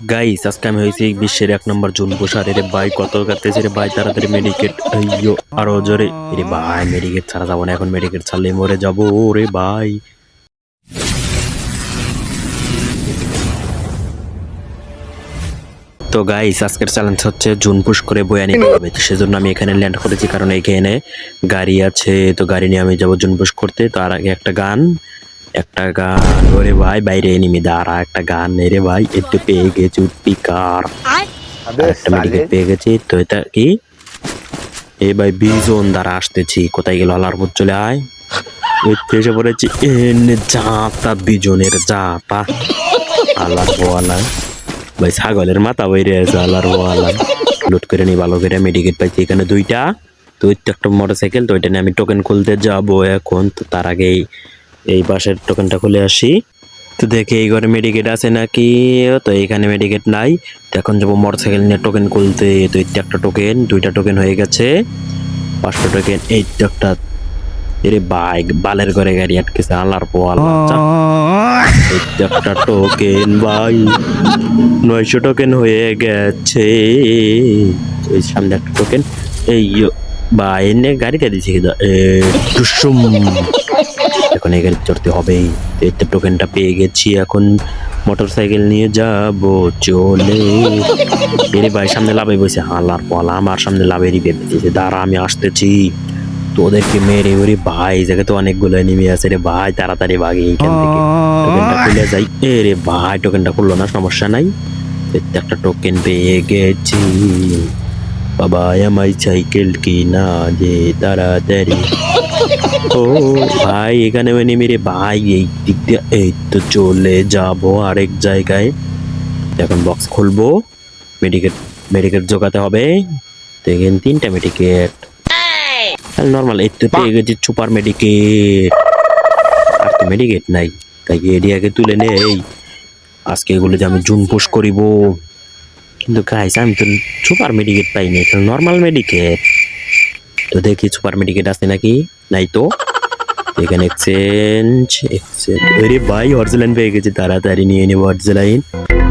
Guys আজকে আমি হয়েছি বিশ্বের এক নম্বর জুন পোষার রে ভাই কত কাটতেছে রে ভাই তাড়াতাড়ি মেডিকেট আইয়ো আরও জোরে। রে ভাই মেডিকেট ছাড়া যাব না এখন মেডিকেট ছাড়লে মরে যাব রে ভাই। তো গাইস আজকের চ্যালেঞ্জ হচ্ছে জুন পুশ করে বয়ে নিতে হবে তো সেজন্য আমি এখানে ল্যান্ড করেছি কারণ এখানে গাড়ি আছে। তো গাড়ি নিয়ে আমি যাব জুন পুশ করতে। তার আগে একটা গান একটা গান। ওরে ভাই বাইরে এনিমি দাঁড়া একটা গান নেই রে ভাই। একটু পেয়ে গেছি পিকার অটোমেটিক পেয়ে গেছি। তো এটা কি? এ ভাই বিজন দ্বারা আসতেছি। কোথায় গেল আলারপুর চলে আয়। এসে পড়েছি। এনে জাতা বিজনের জাতা। আলার বোয়ালা। ভাই ছাগলের মাথা বাইরে আছে আলার বোয়ালা। লুট করে নি ভালো করে মেডিকেট পাইছি। এখানে দুইটা। তো একটা মোটর সাইকেল তো ওইটা নিয়ে আমি টোকেন খুলতে যাব এখন। তো তার আগেই এই পাশের টোকেনটা খুলে আসি। তো দেখি এই ঘরে মেডিকেট আছে নাকি? তো এখানে মেডিকেট নাই। তো এখন যাব মোটর সাইকেল নিয়ে টোকেন খুলতে। তো একটা টোকেন দুইটা টোকেন হয়ে গেছে। পাঁচটা টোকেন এই একটা এরে বাইক বালের ঘরে গাড়ি আটকেছে বাচ্চা এই একটা টোকেন ভাই। নয়শো টোকেন হয়ে গেছে। এই সামনে একটা টোকেন এই ইয়ো, বা এনে দিয়েছে কিন্তু এ, টুসুম। এখন এই গাড়ি চড়তে হবেই। তো এই তো টোকেনটা পেয়ে গেছি, এখন মোটর সাইকেল নিয়ে যাব, চলে। এরে ভাই, সামনে লাভে বসে, হালার পলা, আমার সামনে লাভেরই ভেবেছে দাঁড়া, আমি আসতেছি। তোদেরকে মেরে, ওরে ভাই, এই জায়গায় তো অনেকগুলো নেমে আছে রে ভাই, তাড়াতাড়ি থেকে। টোকেনটা খুলে যাই। রে ভাই টোকেনটা খুললো না, সমস্যা নাই। একটা টোকেন পেয়ে গেছি। বাবা আমায় সাইকেল কিনা যে তাড়াতাড়ি। ও ভাই, এখানে মানে মেরে ভাই, এই দিক দিয়ে, এই তো চলে যাব আরেক জায়গায়। এখন বক্স খুলবো। মেডিকেট মেডিকেট জোগাতে হবে। দেখেন, তিনটা মেডিকেট নর্মাল এই তো পেয়ে গেছি সুপার মেডিকেট আর তো মেডিকেট নাই, তাই এরিয়াকে তুলে নেই। আজকে এগুলো যে আমি জুন পোষ করিব। কিন্তু গাইস আমি তো সুপার মেডিকেট পাইনি নর্মাল মেডিকেট দেখি সুপার মেডিকেট আছে নাকি? নাই তো। এখানে এক্সচেঞ্জ এক্সচেঞ্জ। আরে ভাই অরিজিনাল পেয়ে গেছে, তাড়াতাড়ি নিয়ে নেব অরিজিনাল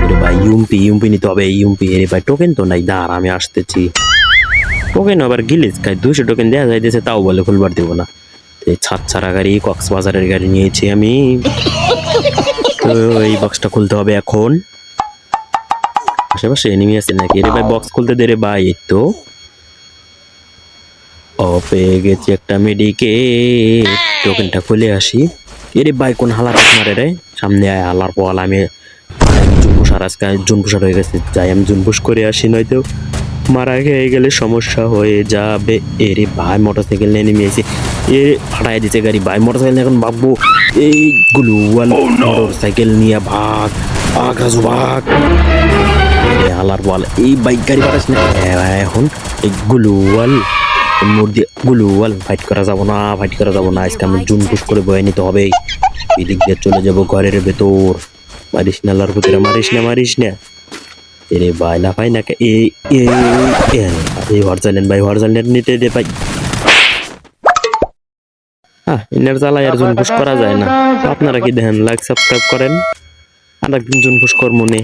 আরে ভাই ইউমপি ইউমপি নিতে হবে ইউমপি আরে ভাই টোকেন তো নাই, দাঁড়, আমি আসতেছি। টোকেন আবার গিলিস খাই দুশো টোকেন দেওয়া যাইতেছে, তাও বলে খুলবার দেবো না। ছাদ ছাড়া গাড়ি, কক্সবাজারের গাড়ি নিয়েছি আমি। তো এই বক্সটা খুলতে হবে এখন। আশেপাশে এনিমি আছে নাকি? রে ভাই বক্স খুলতে দে রে ভাই তো। ও পেয়ে গেছি একটা মেডিকে টোকেনটা খুলে আসি। এরে ভাই কোন হালার মারে রে? সামনে আয় হালার পল আমি জুনপুষার আজকে জুনপুষার হয়ে গেছে। যাই আমি জুনপুষ করে আসি নয়তো মারা খেয়ে গেলে সমস্যা হয়ে যাবে। এরে ভাই মোটর সাইকেল নিয়ে নেমে এসে এ ফাটাই দিচ্ছে গাড়ি ভাই মোটর সাইকেল এখন ভাগবো এই গুলুয়াল মোটর সাইকেল নিয়ে ভাগ ভাগ রাজু ভাগ। হালার বল এই বাইক গাড়ি পাঠাস না। ভাই, এখন এই গুলুয়াল দিয়ে গুলুয়াল ফাইট করা যাব না ফাইট করা যাব না, আজকে আমি জুন পুশ করে বয়ে নিতে হবে। এদিক দিয়ে চলে যাব ঘরের ভেতর। মারিস না, লার মারিস না মারিস না। এরে ভাই ভাই, না এই হরজালেন ভাই হরজালেন নিতে দে ভাই। হ্যাঁ ইনার আর জুন পুশ করা যায় না। আপনারা কি দেখেন লাইক সাবস্ক্রাইব করেন। আর একদিন জুন পুশ করব নে।